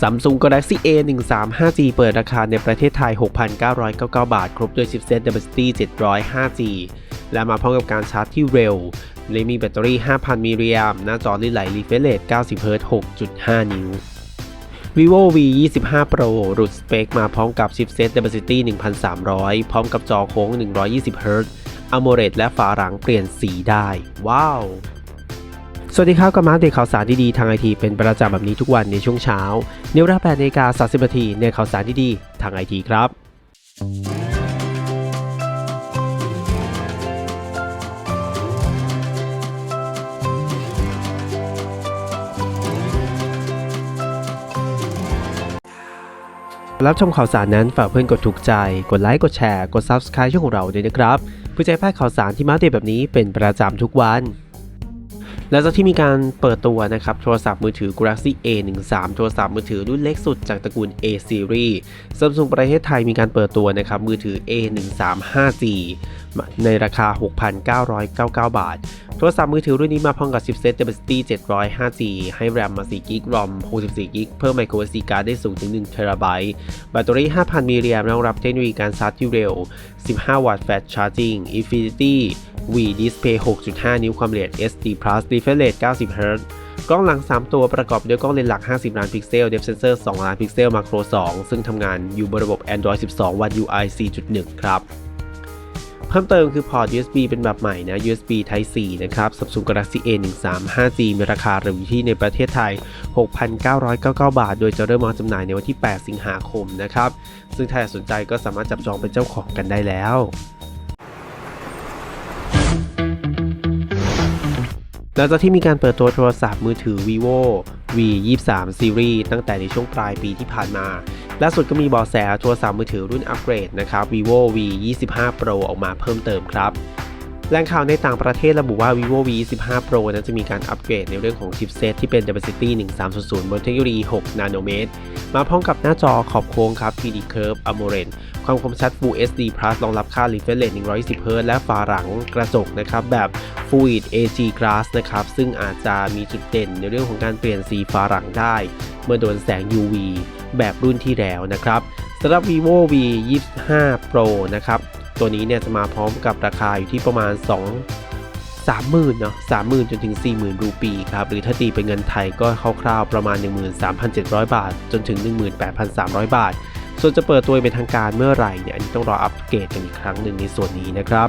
Samsung Galaxy A 1 3 5G เปิดราคาในประเทศไทย 6,999 บาท ครบด้วยชิปเซ็ต Dimensity 700 5G และมาพร้อมกับการชาร์จที่เร็วและมีแบตเตอรี่ 5,000มิลลิแอมป์หน้าจอลื่นไหล refresh rate 90 Hz 6.5 นิ้ว vivo v 25 pro หลุดสเปคมาพร้อมกับชิปเซ็ต Dimensity 1300 พร้อมกับจอโค้ง 120 Hz AMOLED และฝาหลังเปลี่ยนสีได้ ว้าว สวัสดีครับกับมาอัปเดตข่าวสารดีๆทางไอทีเป็นประจำแบบนี้ทุกวันในช่วงเช้าในเวลา8นาฬิกา30นาทีในข่าวสารดีๆทางไอทีครับรับชมข่าวสารนั้นฝากเพื่อนกดถูกใจ กดไลค์ กดแชร์ กด Subscribe ช่องของเราด้วยนะครับเพื่อจะให้พลาดข่าวสารที่มาเดตแบบนี้เป็นประจำทุกวัน หลังจากที่มีการเปิดตัวนะครับโทรศัพท์มือถือ Galaxy A13 โทรศัพท์มือถือรุ่นเล็กสุดจากตระกูล A Series Samsung ประเทศไทยมีการเปิดตัวนะครับมือถือ A13 5G ในราคา 6,999 บาท โทรศัพท์มือถือรุ่นนี้มาพร้อมกับชิปเซ็ต Dimensity 700 5G ให้ RAM มา4 g b ROM 64 g b เพิ่ม micro SD card ได้สูงถึง1 TB แบตเตอรี่ 5,000 มิลลิแอมป์รองรับเทคโนโลยีการชาร์จที่เร็ว 15 วัตต์ Fast Charging Infinity V Display 6.5 นิ้วความละเอียด SD Plus Refresh Rate 90 Hz กล้องหลัง 3 ตัวประกอบด้วยกล้องเลนส์หลัก 50 ล้านพิกเซล Depth Sensor 2ล้านพิกเซล Macro 2ซึ่งทำงานอยู่บนระบบ Android 12 One UI 4.1 ครับ พิ่มเติมคือพอร์ต USB เป็นแบบใหม่นะ USB Type C นะครับ Samsung Galaxy A13 5G มีราคาเริ่มที่ในประเทศไทย 6,999 บาท โดยจะเริ่มวางจำหน่ายในวันที่ 8 สิงหาคมนะครับ ซึ่งถ้าสนใจก็สามารถจับจองเป็นเจ้าของกันได้แล้วหลังจากที่มีการเปิดตัวโทรศัพท์มือถือ vivo v 23 series ตั้งแต่ในช่วงปลายปีที่ผ่านมา ล่าสุดก็มีบอแสโทรศัพท์มือถือรุ่นอัปเกรดนะครับ vivo v 25 pro ออกมาเพิ่มเติมครับแหล่งข่าวในต่างประเทศระบุว่า vivo v 25 pro นั้นจะมีการอัปเกรดในเรื่องของชิปเซตที่เป็น Dimensity 1300 บนเทคโนโลยี 6 นาโนเมตร มาพร้อมกับหน้าจอขอบโค้งครับ 3D Curve AMOLED ความคมชัด Full HD Plus รองรับค่า refresh rate 120 Hz และฝาหลังกระจกนะครับ แบบ Fluid AG Glass นะครับ ซึ่งอาจจะมีจุดเด่นในเรื่องของการเปลี่ยนสีฝาหลังได้ เมื่อโดนแสง UV แบบรุ่นที่แล้วนะครับสำหรับ vivo v 25 pro นะครับ ตัวนี้เนี่ยจะมาพร้อมกับราคาอยู่ที่ประมาณ 2 30,000เนาะ30,000 จนถึง 40,000 รูปีครับ หรือถ้าตีเป็นเงินไทยก็คร่าวๆประมาณ 13,700 บาท จนถึง 18,300 บาท ส่วนจะเปิดตัวเป็นทางการเมื่อไหร่เนี่ยอันนี้ต้องรออัปเกรดกันอีกครั้งหนึ่งในส่วนนี้นะครับ